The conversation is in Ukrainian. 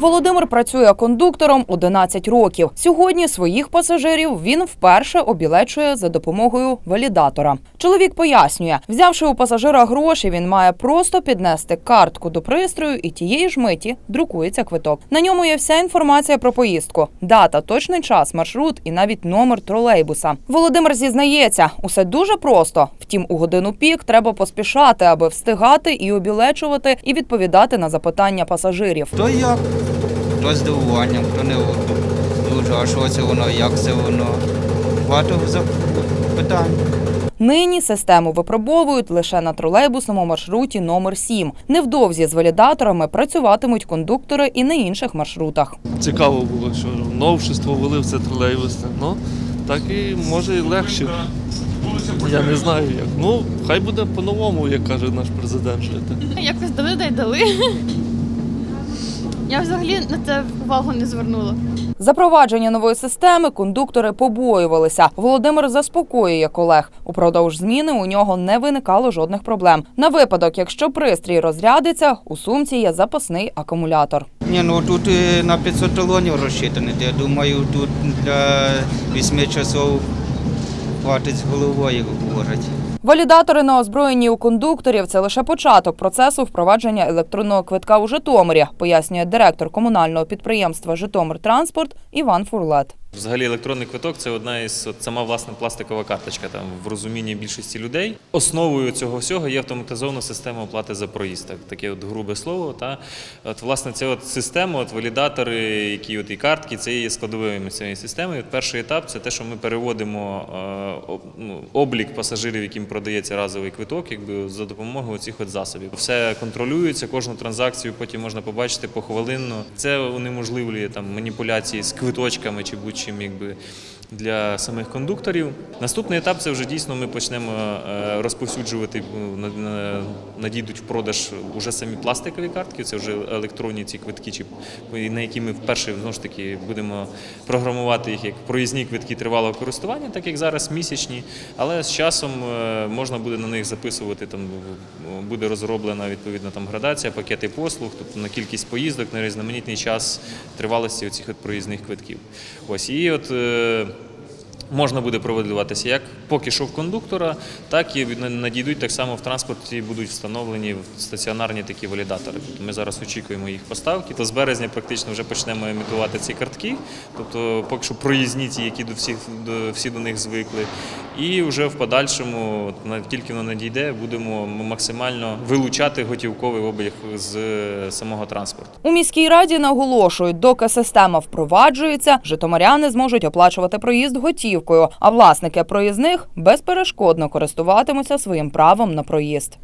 Володимир працює кондуктором 11 років. Сьогодні своїх пасажирів він вперше обілечує за допомогою валідатора. Чоловік пояснює, взявши у пасажира гроші, він має просто піднести картку до пристрою і тієї ж миті друкується квиток. На ньому є вся інформація про поїздку, дата, точний час, маршрут і навіть номер тролейбуса. Володимир зізнається, усе дуже просто. Втім, у годину пік треба поспішати, аби встигати і обілечувати, і відповідати на запитання пасажирів. Хто як? Хто з здивуванням, хто не дуже, а що це воно, як це воно. Багато питань. Нині систему випробовують лише на тролейбусному маршруті номер 7 Невдовзі з валідаторами працюватимуть кондуктори і на інших маршрутах. цікаво було, що новшество ввели в це тролейбусне. Ну, так і може і легше. Я не знаю як. Ну, хай буде по-новому, як каже наш президент жити. Якось дали да й дали. Я взагалі на це увагу не звернула. Запровадження нової системи кондуктори побоювалися. Володимир заспокоює колег. Упродовж зміни у нього не виникало жодних проблем. На випадок, якщо пристрій розрядиться, у сумці є запасний акумулятор. Ні, ну тут е, на 500 талонів розчитано. Я думаю, тут для 8 часов хватить з головою, як говорять. Валідатори на озброєнні у кондукторів це лише початок процесу впровадження електронного квитка у Житомирі, пояснює директор комунального підприємства Житомир Транспорт Іван Фурлет. Взагалі електронний квиток це одна із от, сама власне пластикова карточка там в розумінні більшості людей. Основою цього всього є автоматизована система оплати за проїзд. Так, таке от грубе слово. Та от власне ця от система, от валідатори, які от і картки, це є складовими цієї системи. І От перший етап це те, що ми переводимо е, ну, облік пасажирів, яким продається разовий квиток, якби за допомогою цих от засобів. Все контролюється, кожну транзакцію потім можна побачити похвилинно. Це унеможливлює там маніпуляції з квиточками чи будь-чим, якби. Для самих кондукторів наступний етап це вже дійсно ми почнемо е, розповсюджувати на- на- надійдуть в продаж уже самі пластикові картки. Це вже електронні ці квитки, чи на які ми вперше знову ж таки будемо програмувати їх як проїзні квитки тривалого користування, так як зараз місячні. Але з часом е, можна буде на них записувати там буде розроблена відповідно там градація, пакети послуг, тобто на кількість поїздок, на різноманітний час тривалості оцих проїзних квитків. Ось і от. Можна буде проводитися як поки що в кондуктора, так і надійдуть так само в транспорті будуть встановлені стаціонарні такі валідатори. Тобто ми зараз очікуємо їх поставки. То з березня практично вже почнемо емітувати ці картки, тобто поки що проїзні ті, які до всіх до всі до них звикли. І вже в подальшому, тільки воно надійде, будемо максимально вилучати готівковий обіг з е, самого транспорту. У міській раді наголошують, доки система впроваджується, житомиряни зможуть оплачувати проїзд готівкою, а власники проїзних безперешкодно користуватимуться своїм правом на проїзд.